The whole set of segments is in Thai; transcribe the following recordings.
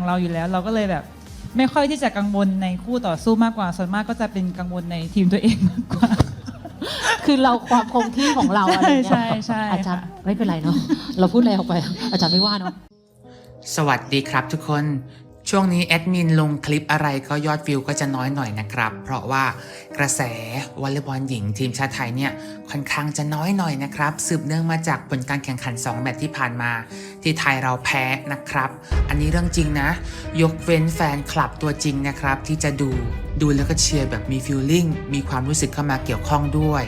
ของเราอยู่แล้ว เราก็เลยแบบ ไม่ค่อยที่จะกังวลในคู่ต่อสู้มากกว่า ส่วนมากก็จะเป็นกังวลในทีมตัวเองมากกว่า คือเราความคงที่ของเราอะไรเงี้ยใช่ใช่อาจารย์ค่ะ ไม่เป็นไรเนาะเราพูดอะไรออกไป อาจารย์ไม่ว่าเนาะ สวัสดีครับทุกคน ช่วงนี้แอดมินลงคลิปอะไรก็ยอดวิวก็จะน้อยหน่อยนะครับ เพราะว่ากระแสวอลเลย์บอลหญิงทีมชาติไทยเนี่ยค่อนข้างจะน้อยหน่อยนะครับ สืบเนื่องมาจากผลการแข่งขัน 2 แมตช์ที่ผ่านมา ที่ไทยเราแพ้นะครับ อันนี้เรื่องจริงนะ ยกเว้นแฟนคลับตัวจริงนะครับ ที่จะดูดูแล้วก็เชียร์แบบมีฟีลลิ่งมีความรู้สึกเข้ามาเกี่ยวข้องด้วย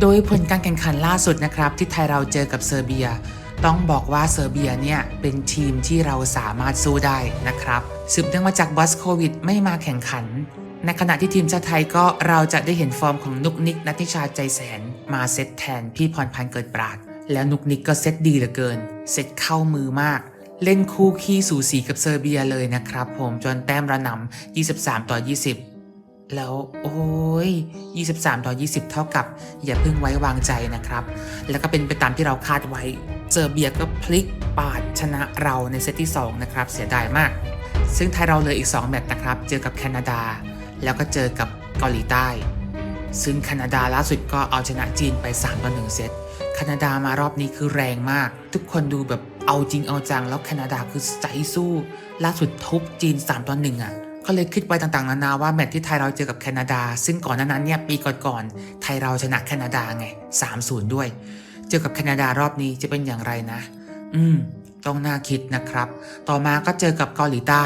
โดยผลการแข่งขันล่าสุดนะครับ ที่ไทยเราเจอกับเซอร์เบีย ต้องบอกว่าเซอร์เบียเนี่ยเป็นทีมที่เราสามารถสู้ได้นะครับสืบเนื่องมาจากบอสโควิดไม่มาแข่งขัน ในขณะที่ทีมชาติไทยก็เราจะได้เห็นฟอร์มของนุกนิกนัทิชาใจแสน มาเซตแทนพี่พรพันธ์เกิดปราด แล้วนุกนิกก็เซตดีเหลือเกิน เซตเข้ามือมาก เล่นคู่ขี้สูสีกับเซอร์เบียเลยนะครับผมจนแต้มระนำ23 ต่อ 20แล้วโอ้ย 23 ต่อ 20 เท่ากับ อย่าเพิ่งไว้วางใจนะครับ แล้วก็เป็นไปตามที่เราคาดไว้ เซอร์เบียก็พลิกปาดชนะเราในเซตที่ 2 นะครับ เสียดายมาก ซึ่งไทยเราเหลยอีก 2 แมตช์นะครับ เจอกับแคนาดา แล้วก็เจอกับเกาหลีใต้ ซึ่งแคนาดาล่าสุดก็เอาชนะจีนไป3ต่อ1เซตแคนาดามารอบนี้คือแรงมาก ทุกคนดูแบบเอาจริงเอาจัง แล้วแคนาดาคือใจสู้ ล่าสุดทุบจีน3ต่อ1อะก็เลยคิดไปต่างๆนานาว่าแมตช์ที่ไทยเราเจอกับแคนาดา ซึ่งก่อนหน้านั้นเนี่ยปีก่อนๆไทยเราชนะแคนาดาไง 3-0 ด้วย เจอกับแคนาดารอบนี้จะเป็นอย่างไรนะ อืม ต้องน่าคิดนะครับ ต่อมาก็เจอกับเกาหลีใต้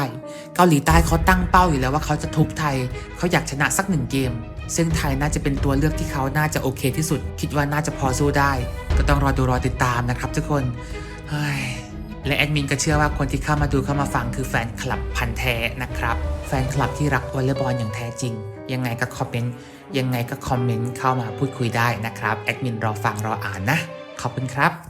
เกาหลีใต้เขาตั้งเป้าอยู่แล้วว่าเขาจะทุบไทย เขาอยากชนะสักหนึ่งเกม ซึ่งไทยน่าจะเป็นตัวเลือกที่เขาน่าจะโอเคที่สุด คิดว่าน่าจะพอสู้ได้ ก็ต้องรอดูรอติดตามนะครับ ทุกคนเฮ้ย และแอดมินก็เชื่อว่าคนที่เข้ามาดูเข้ามาฟังคือแฟนคลับพันแท้นะครับ แฟนคลับที่รักวอลเลย์บอลอย่างแท้จริง ยังไงก็คอมเมนต์ยังไงก็คอมเมนต์เข้ามาพูดคุยได้นะครับ แอดมินรอฟังรออ่านนะ ขอบคุณครับ